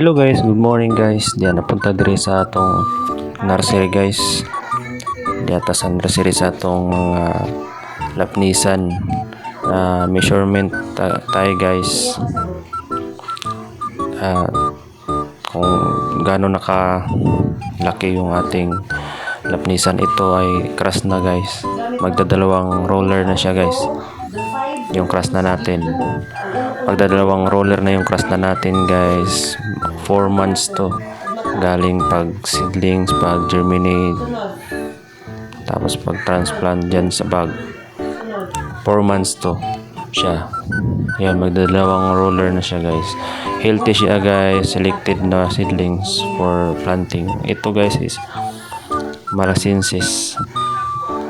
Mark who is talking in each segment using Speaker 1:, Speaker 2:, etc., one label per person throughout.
Speaker 1: Hello guys, good morning guys. Diyan napunta diri sa atong nursery guys. Diyan ta sa nursery sa atong mga lapnisan Ah, measurement ta- tayo guys. Ah, kung gaano naka laki yung ating lapnisan ito ay crush na guys. Magdadalawang roller na siya guys. Yung crush na natin. Pagdadalawang roller na yung crush na natin guys. 4 months to. Galing pag seedlings, pag germinate. Tapos pag transplant dyan sa bag. 4 months to siya. Yan, magdadalawang roller na siya guys. Healthy siya guys. Selected na seedlings for planting. Ito guys is Maracensis.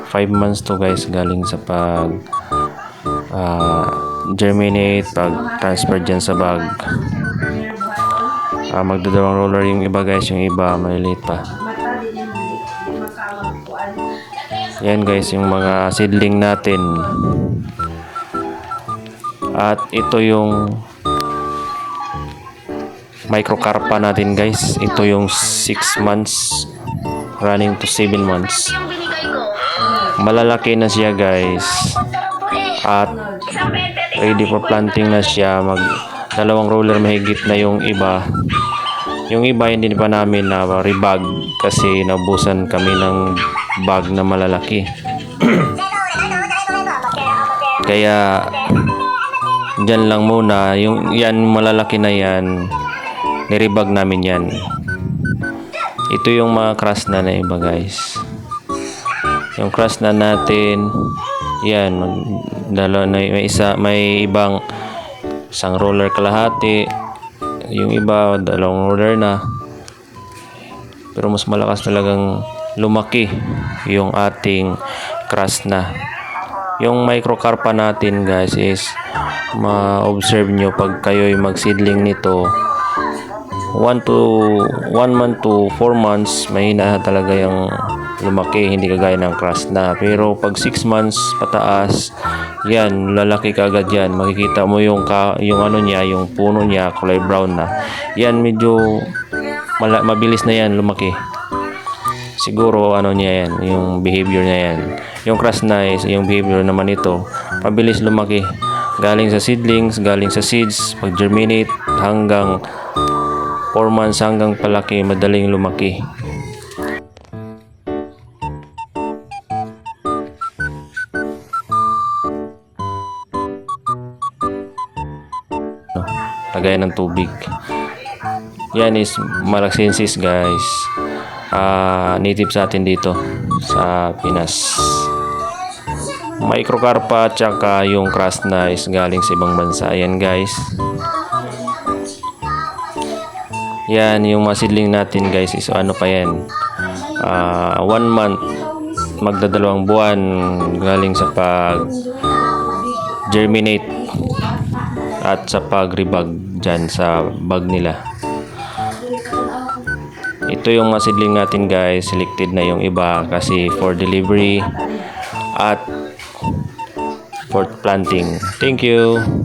Speaker 1: 5 months to guys galing sa pag ah, germinate, pag transfer dyan sa bag. Ah, magdadalawang roller yung iba guys, yung iba maliliit pa. Yan guys, yung mga seedling natin. At ito yung microcarpa natin guys. Ito yung 6 months running to 7 months. Malalaki na siya guys. At ready for planting na siya. Mag dalawang roller mahigit na yung iba. Yung iba hindi pa namin na rebag kasi nabusan kami ng bag na malalaki. Kaya Diyan lang muna. Yung yan malalaki na yan. Niribag namin yan. Ito yung mga crush na na iba guys. Yung crush na natin. Yan. Dalawa na may isa may ibang isang roller kalahati. Yung iba dalawang roller na. Pero mas malakas talagang lumaki yung ating crush na. Yung microcarpa natin guys is ma-observe nyo pag kayo'y mag-seedling nito 1 to 1 month to 4 months mahina talaga yung lumaki hindi kagaya ng crust na pero pag 6 months pataas yan lalaki kagad yan makikita mo yung ka, yung ano niya yung puno niya kulay brown na yan medyo mala, mabilis na yan lumaki siguro ano niya yan, yung behavior niya yan. Yung crush na is yung behavior naman ito, mabilis lumaki. Galing sa seedlings, galing sa seeds, pag germinate hanggang 4 months hanggang palaki, madaling lumaki. No, Lagay ng tubig. Yan is Malaxensis guys. Ah, native sa atin dito sa Pinas. Microcarpa tsaka yung crust na is galing sa ibang bansa. Ayan guys. Yan yung masidling natin guys is ano pa yan. Ah, one month magdadalawang buwan galing sa pag germinate at sa pag-rebag dyan sa bag nila. Ito yung mga seedling natin guys. Selected na yung iba kasi for delivery at for planting. Thank you.